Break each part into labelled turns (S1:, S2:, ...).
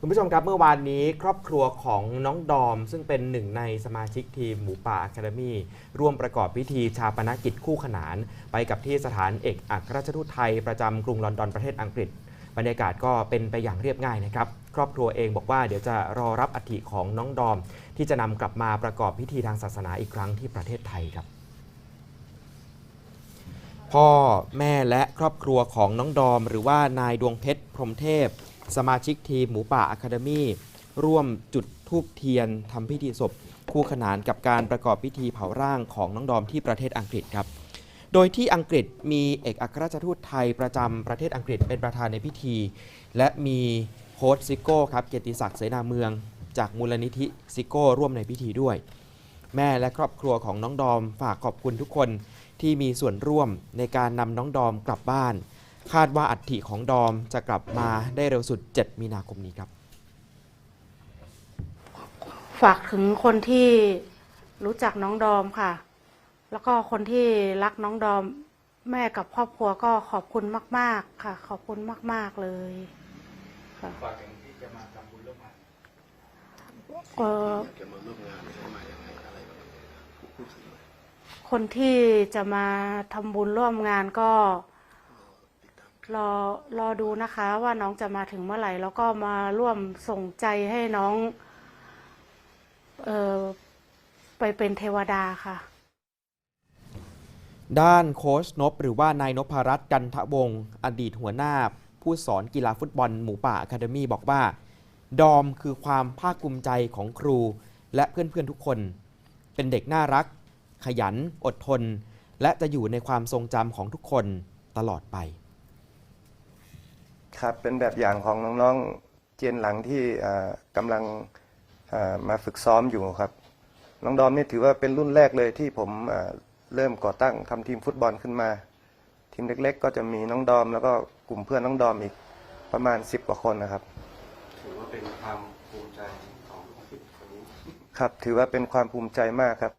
S1: คุณผู้ชมครับเมื่อวานนี้ครอบครัวของน้องดอม ซึ่งเป็นหนึ่งในสมาชิกทีมหมูป่าอะคาเดมี่ร่วมประกอบพิธีชาปนกิจคู่ขนาน ไปกับที่สถานเอกอัครราชทูตไทยประจำกรุงลอนดอนประเทศอังกฤษ บรรยากาศก็เป็นไปอย่างเรียบง่ายนะครับ ครอบครัวเองบอกว่าเดี๋ยวจะรอรับอัฐิของน้องดอม ที่จะนำกลับมาประกอบพิธีทางศาสนาอีกครั้งที่ประเทศไทยครับ พ่อแม่และครอบครัวของน้องดอม หรือว่านายดวงเพชรพรหมเทพ สมาชิกทีมหมูป่าอะคาเดมี่ร่วมจุดธูปเทียนทำพิธีศพ คู่ขนานกับการประกอบพิธีเผาร่างของน้องดอมที่ประเทศอังกฤษครับ โดยที่อังกฤษมีเอกอัครราชทูตไทยประจำประเทศอังกฤษเป็นประธานในพิธี และมีโค้ชซิโก้ครับเกียรติศักดิ์เสนาเมือง จากมูลนิธิซิโก้ร่วมในพิธีด้วย แม่และครอบครัวของน้องดอมฝากขอบคุณทุกคน ที่มีส่วนร่วมในการนำน้องดอมกลับบ้าน คาดว่าอัฐิของดอมจะกลับมาได้เร็วสุด 7 มีนาคมนี้ครับ
S2: ฝากถึงคนที่รู้จักน้องดอมค่ะ แล้วก็คนที่รักน้องดอม แม่กับครอบครัวก็ขอบคุณมาก ๆ ค่ะ ขอบคุณมาก ๆ เลยค่ะ
S3: ฝากถึงที่จะมาทำบุญร่วมงาน
S2: เอ่อ
S4: จะมาร่วมงานจะมาอย่างไรอะไรแบบนี้นะพูดถึงหน่อย
S2: คนที่จะมาทำบุญร่วมงานก็รอรอดูนะคะ ว่าน้องจะมาถึงเมื่อไหร่ แล้วก็มาร่วมส่งใจให้น้อง เออไปเป็นเทวดาค่ะ
S1: ด้านโค้ชนบหรือว่านายนพรัตน์กันทะวงศ์อดีตหัวหน้า ผู้สอนกีฬาฟุตบอลหมูป่าอะคาเดมี่บอกว่า ดอมคือความภาคภูมิใจของครู และเพื่อนๆทุกคน เป็นเด็กน่ารัก ขยัน อดทน และจะอยู่ในความทรงจำของทุกคนตลอดไป
S5: ครับเป็นแบบอย่างของน้องๆเจนหลังที่อ่ากำลังอ่ามาฝึกซ้อมอยู่ครับ น้องดอมนี่ถือว่าเป็นรุ่นแรกเลยที่ผมอ่าเริ่มก่อตั้งทำทีมฟุตบอลขึ้นมา ทีมเล็ก ๆ ก็จะมีน้องดอม แล้วก็กลุ่มเพื่อนน้องดอมอีกประมาณ 10 กว่าคนนะครับ
S4: ถือว่าเป็นความภูมิใจของคนนี้
S5: ครับ ถือว่าเป็นความภูมิใจมากครับ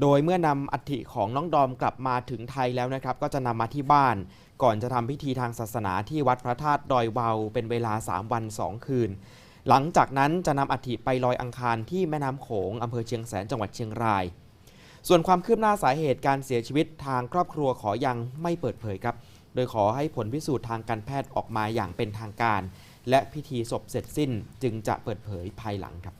S1: โดยเมื่อนำอัฐิของน้องดอมกลับมาถึงไทยแล้วนะครับ ก็จะนำมาที่บ้าน ก่อนจะทำพิธีทางศาสนาที่วัดพระธาตุดอยวาวเป็นเวลา 3 วัน 2 คืน หลังจากนั้นจะนำอัฐิไปลอยอังคารที่แม่น้ำโขงอำเภอเชียงแสนจังหวัดเชียงราย ส่วนความคืบหน้าสาเหตุการเสียชีวิตทางครอบครัวขอยังไม่เปิดเผยครับ โดยขอให้ผลพิสูจน์ทางการแพทย์ออกมาอย่างเป็นทางการ และพิธีศพเสร็จสิ้นจึงจะเปิดเผยภายหลังครับ